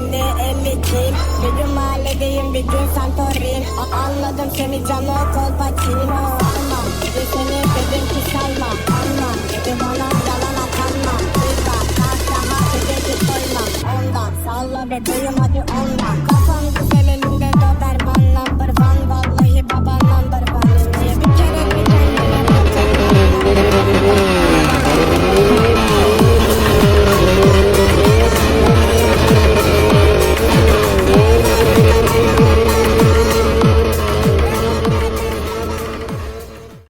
beni emicim. Bir gün mahalledeyim bir gün Santorin Anladım seni Cano Kolpaçino Anla bir de seni dedim ki sayma Anla dedi bana yalan atanma. Duyda kalk daha dedi ki koyma. Onda salla bebeğim hadi onda Kafam güzel elimde